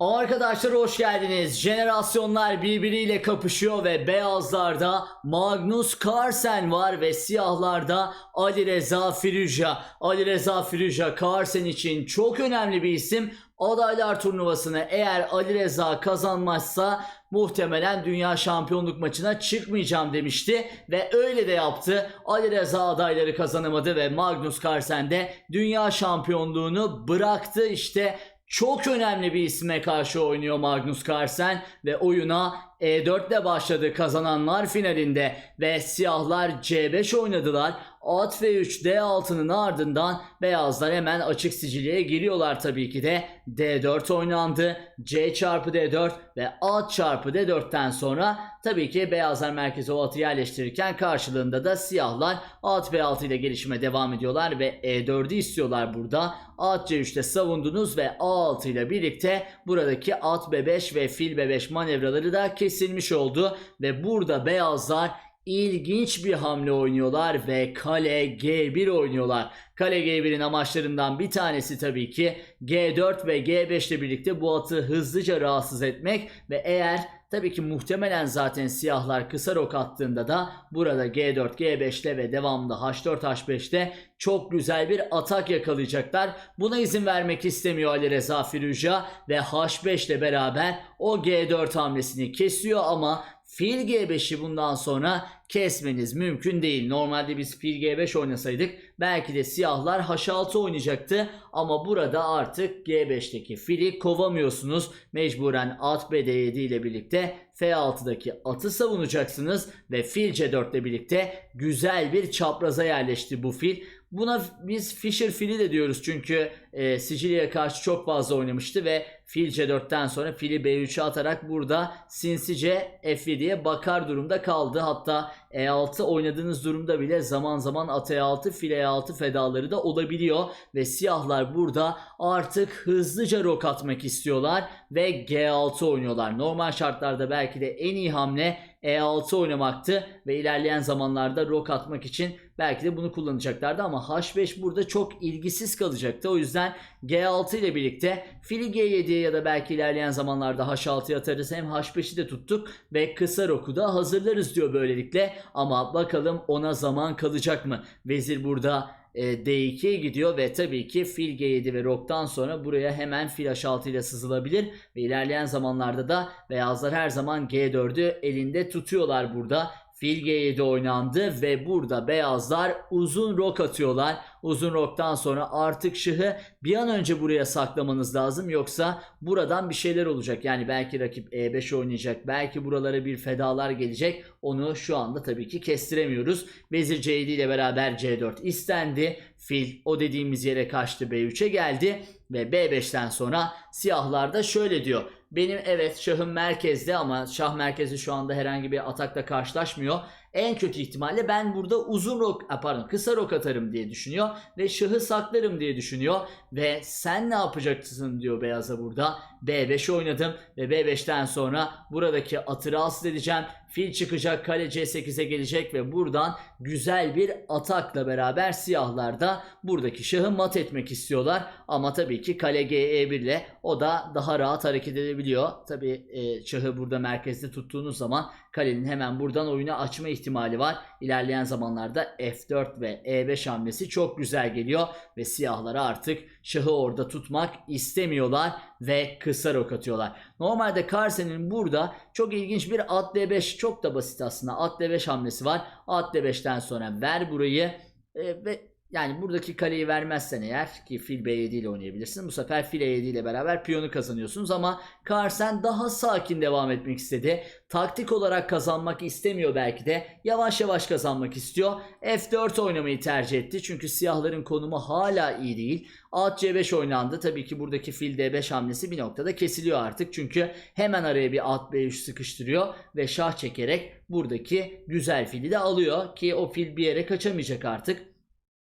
Arkadaşlar hoş geldiniz. Jenerasyonlar birbiriyle kapışıyor ve beyazlarda Magnus Carlsen var ve siyahlarda Ali Reza Firuja. Ali Reza Firuja Carlsen için çok önemli bir isim. Adaylar turnuvasını eğer Ali Reza kazanmazsa muhtemelen dünya şampiyonluk maçına çıkmayacağım demişti ve öyle de yaptı. Ali Reza adayları kazanamadı ve Magnus Carlsen de dünya şampiyonluğunu bıraktı. İşte çok önemli bir isme karşı oynuyor Magnus Carlsen ve oyuna E4 ile başladı kazananlar finalinde ve siyahlar C5 oynadılar. At F3 D6'nın ardından beyazlar hemen açık siciliye giriyorlar tabii ki de. D4 oynandı. C çarpı D4 ve at çarpı D4'ten sonra tabii ki beyazlar merkeze o atı yerleştirirken karşılığında da siyahlar at B6 ile gelişime devam ediyorlar ve E4'ü istiyorlar burada. At C3'te savundunuz ve A6 ile birlikte buradaki at B5 ve fil B5 manevraları da kesilmiş oldu ve burada beyazlar ilginç bir hamle oynuyorlar ve kale G1 oynuyorlar. Kale G1'in amaçlarından bir tanesi tabii ki G4 ve G5 ile birlikte bu atı hızlıca rahatsız etmek ve eğer tabii ki muhtemelen zaten siyahlar kısa rok attığında da burada G4, G5'te ve devamında H4, H5'te çok güzel bir atak yakalayacaklar. Buna izin vermek istemiyor Ali Reza Firuja ve H5 ile beraber o G4 hamlesini kesiyor ama Fil G5'i bundan sonra kesmeniz mümkün değil. Normalde biz fil G5 oynasaydık belki de siyahlar H6 oynayacaktı ama burada artık G5'teki fili kovamıyorsunuz. Mecburen at BD7 ile birlikte F6'daki atı savunacaksınız ve fil C4 ile birlikte güzel bir çapraza yerleşti bu fil. Buna biz Fisher fili de diyoruz çünkü e, Sicilya'ya karşı çok fazla oynamıştı ve fil C4'ten sonra fili B3'e atarak burada sinsice F7'ye bakar durumda kaldı. Hatta E6 oynadığınız durumda bile zaman zaman at E6 fil E6 fedaları da olabiliyor ve siyahlar burada artık hızlıca rok atmak istiyorlar ve G6 oynuyorlar. Normal şartlarda belki de en iyi hamle E6 oynamaktı ve ilerleyen zamanlarda rok atmak için belki de bunu kullanacaklardı ama H5 burada çok ilgisiz kalacaktı. O yüzden G6 ile birlikte fili G7'ye ya da belki ilerleyen zamanlarda H6'ya atarız. Hem H5'i de tuttuk ve kısa roku da hazırlarız diyor böylelikle. Ama bakalım ona zaman kalacak mı? Vezir burada e, D2'ye gidiyor ve tabii ki fil G7 ve roktan sonra buraya hemen fil H6 ile sızılabilir ve ilerleyen zamanlarda da beyazlar her zaman G4'ü elinde tutuyorlar burada. Fil G7 oynandı ve burada beyazlar uzun rok atıyorlar. Uzun roktan sonra artık şahı bir an önce buraya saklamanız lazım yoksa buradan bir şeyler olacak. Yani belki rakip E5 oynayacak, belki buralara bir fedalar gelecek. Onu şu anda tabii ki kestiremiyoruz. Vezir C7 ile beraber C4 istendi. Fil o dediğimiz yere kaçtı B3'e geldi ve B5'ten sonra siyahlar da şöyle diyor. Benim evet şahım merkezde ama şah merkezi şu anda herhangi bir atakla karşılaşmıyor. En kötü ihtimalle ben burada uzun rok, pardon kısa rok atarım diye düşünüyor ve şahı saklarım diye düşünüyor ve sen ne yapacaksın diyor beyaza burada. B5 oynadım ve B5'ten sonra buradaki atı rahatsız edeceğim. Fil çıkacak, kale C8'e gelecek ve buradan güzel bir atakla beraber siyahlar da buradaki şahı mat etmek istiyorlar. Ama tabii ki kale G1 ile o da daha rahat hareket edebiliyor. Tabii e, şahı burada merkezde tuttuğunuz zaman kalenin hemen buradan oyunu açma ihtimali var. İlerleyen zamanlarda F4 ve E5 hamlesi çok güzel geliyor ve siyahlara artık şahı orada tutmak istemiyorlar ve kısa rok atıyorlar. Normalde Carlsen'in burada çok ilginç bir at D5 çok da basit aslında at D5 hamlesi var. At D5'ten sonra ver burayı e, ve yani buradaki kaleyi vermezsen eğer ki fil B7 ile oynayabilirsin. Bu sefer fil E7 ile beraber piyonu kazanıyorsunuz ama Carlsen daha sakin devam etmek istedi. Taktik olarak kazanmak istemiyor belki de. Yavaş yavaş kazanmak istiyor. F4 oynamayı tercih etti. Çünkü siyahların konumu hala iyi değil. At C5 oynandı. Tabii ki buradaki fil D5 hamlesi bir noktada kesiliyor artık. Çünkü hemen araya bir at B3 sıkıştırıyor ve şah çekerek buradaki güzel fili de alıyor ki o fil bir yere kaçamayacak artık.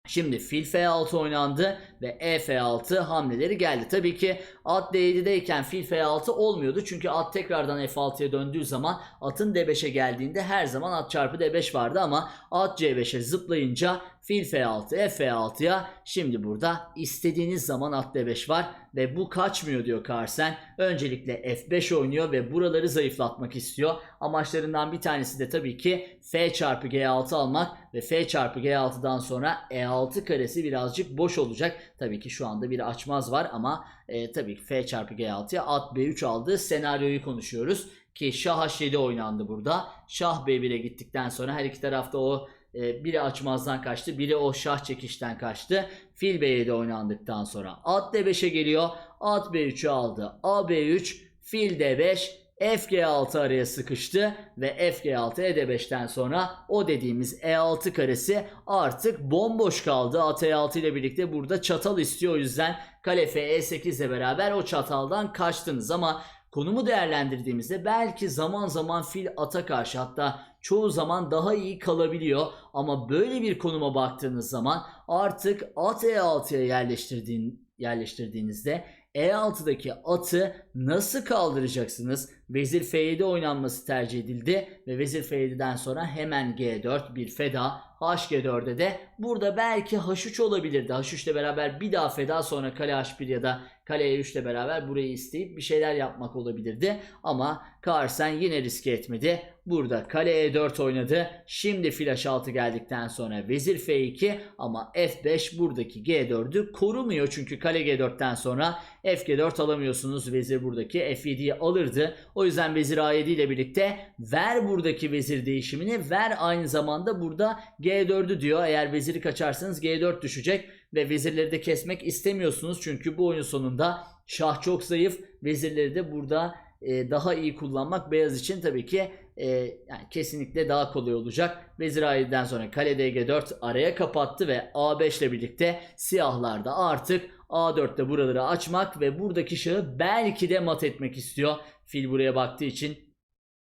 Şimdi fil F6 oynandı ve E F6 hamleleri geldi. Tabii ki at D7'deyken fil F6 olmuyordu. Çünkü at tekrardan F6'ya döndüğü zaman atın D5'e geldiğinde her zaman at çarpı D5 vardı ama at C5'e zıplayınca fil F6 F6'ya şimdi burada istediğiniz zaman at D5 var ve bu kaçmıyor diyor Carlsen. Öncelikle F5 oynuyor ve buraları zayıflatmak istiyor. Amaçlarından bir tanesi de tabii ki F çarpı G6 almak ve F çarpı G6'dan sonra E6 karesi birazcık boş olacak. Tabii ki şu anda bir açmaz var ama e, tabii ki F çarpı G6'ya at B3 aldığı senaryoyu konuşuyoruz. Ki Şah H7 oynandı burada. Şah B1'e gittikten sonra her iki tarafta o e, biri açmazdan kaçtı. Biri o şah çekişten kaçtı. Fil B7 oynandıktan sonra at D5'e geliyor. At B3'ü aldı. A B3 fil D5 FG6 araya sıkıştı ve FG6 E5'ten sonra o dediğimiz E6 karesi artık bomboş kaldı. At E6 ile birlikte burada çatal istiyor o yüzden kale F E8 ile beraber o çataldan kaçtınız ama konumu değerlendirdiğimizde belki zaman zaman fil ata karşı hatta çoğu zaman daha iyi kalabiliyor ama böyle bir konuma baktığınız zaman artık at E6'ya yerleştirdiğin, yerleştirdiğinizde E6'daki atı nasıl kaldıracaksınız? Vezir F7 oynanması tercih edildi ve Vezir F7'den sonra hemen G4 bir feda HG4'e de burada belki H3 olabilirdi. H3 ile beraber bir daha feda sonra kale H1 ya da kale E3 ile beraber burayı isteyip bir şeyler yapmak olabilirdi. Ama Carlsen yine riske etmedi. Burada kale E4 oynadı. Şimdi fil H6 geldikten sonra vezir F2 ama F5 buradaki G4'ü korumuyor. Çünkü kale G4'ten sonra F4 alamıyorsunuz. Vezir buradaki F7'yi alırdı. O yüzden vezir A7 ile birlikte ver buradaki vezir değişimini ver aynı zamanda burada G4'ü diyor. Eğer veziri kaçarsanız G4 düşecek ve vezirleri de kesmek istemiyorsunuz. Çünkü bu oyun sonunda şah çok zayıf. Vezirleri de burada e, daha iyi kullanmak beyaz için tabii ki e, yani kesinlikle daha kolay olacak. Vezir A7'den sonra kale DG4 araya kapattı ve A5 ile birlikte siyahlar da artık A4'te buraları açmak ve buradaki şahı belki de mat etmek istiyor. Fil buraya baktığı için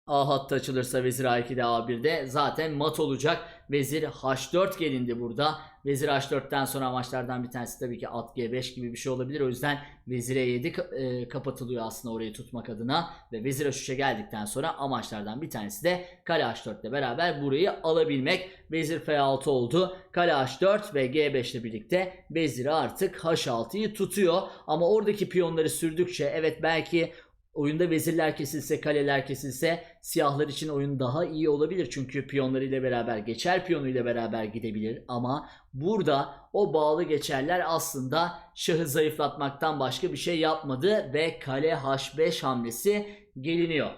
A hattı açılırsa vezir A2'de A1'de zaten mat olacak. Vezir H4 gelindi burada. Vezir H4'ten sonra amaçlardan bir tanesi tabii ki at G5 gibi bir şey olabilir. O yüzden vezir E7 ka- e, kapatılıyor aslında orayı tutmak adına. Ve vezir H3'e geldikten sonra amaçlardan bir tanesi de kale H4 ile beraber burayı alabilmek. Vezir F6 oldu. Kale H4 ve G5 ile birlikte veziri artık H6'yı tutuyor. Ama oradaki piyonları sürdükçe evet belki Oyunda vezirler kesilse, kaleler kesilse siyahlar için oyun daha iyi olabilir. Çünkü piyonlarıyla beraber, geçer piyonuyla beraber gidebilir. Ama burada o bağlı geçerler aslında şahı zayıflatmaktan başka bir şey yapmadı ve kale H5 hamlesi geliniyor.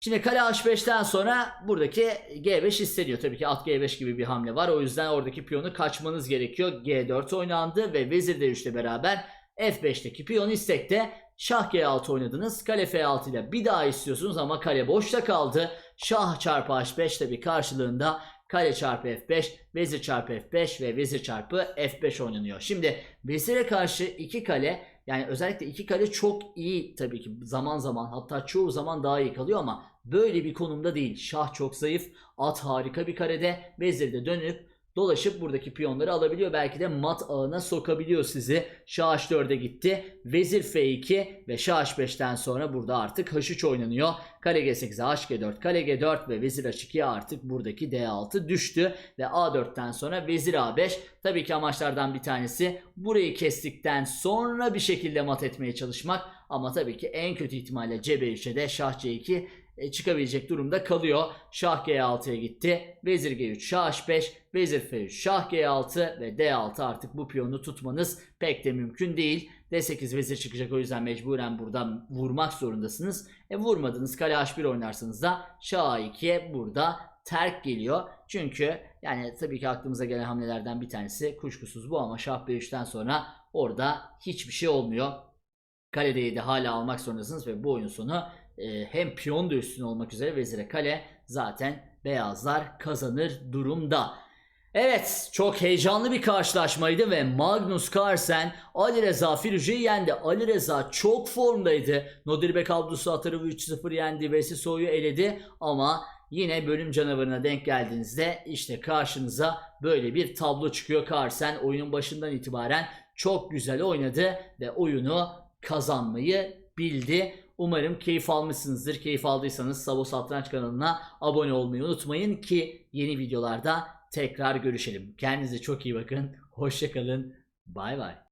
Şimdi kale H5'ten sonra buradaki G5 isteniyor. Tabii ki at G5 gibi bir hamle var. O yüzden oradaki piyonu kaçmanız gerekiyor. G4 oynandı ve vezir D3 ile beraber F5'teki piyon istekte. Şah G6 oynadınız. Kale F6 ile bir daha istiyorsunuz ama kale boşta kaldı. Şah çarpı H5 tabi karşılığında kale çarpı F5, vezir çarpı F5 ve vezir çarpı F5 oynanıyor. Şimdi vezire karşı iki kale yani özellikle iki kale çok iyi tabii ki zaman zaman hatta çoğu zaman daha iyi kalıyor ama böyle bir konumda değil. Şah çok zayıf, at harika bir karede, vezir de dönüp dolaşıp buradaki piyonları alabiliyor. Belki de mat ağına sokabiliyor sizi. Şah H4'e gitti. Vezir F2 ve Şah H5'ten sonra burada artık H3 oynanıyor. Kale G8'e H4, Kale G4 ve Vezir H2'ye artık buradaki D6 düştü. Ve A4'ten sonra Vezir A5. Tabii ki amaçlardan bir tanesi burayı kestikten sonra bir şekilde mat etmeye çalışmak. Ama tabii ki en kötü ihtimalle C5'e de Şah C2 e, çıkabilecek durumda kalıyor. Şah G6'ya gitti. Vezir G3, Şah H5, Vezir F3, Şah G6 ve D6 artık bu piyonu tutmanız pek de mümkün değil. D8 vezir çıkacak o yüzden mecburen burada vurmak zorundasınız. E vurmadınız kale H1 oynarsanız da Şah A2'ye burada terk geliyor. Çünkü yani tabii ki aklımıza gelen hamlelerden bir tanesi kuşkusuz bu ama Şah B3'ten sonra orada hiçbir şey olmuyor. Kale D7 hala almak zorundasınız ve bu oyun sonu e, hem piyon da üstün olmak üzere vezire kale zaten beyazlar kazanır durumda. Evet çok heyecanlı bir karşılaşmaydı ve Magnus Carlsen Ali Reza Firuze'yi yendi. Ali Reza çok formdaydı. Nodirbek Abdus Atar'ı 3-0 yendi. Vesiso'yu eledi ama yine bölüm canavarına denk geldiğinizde işte karşınıza böyle bir tablo çıkıyor. Carlsen oyunun başından itibaren çok güzel oynadı ve oyunu kazanmayı bildi. Umarım keyif almışsınızdır. Keyif aldıysanız Savo Satranç kanalına abone olmayı unutmayın ki yeni videolarda tekrar görüşelim. Kendinize çok iyi bakın. Hoşçakalın. Bay bay.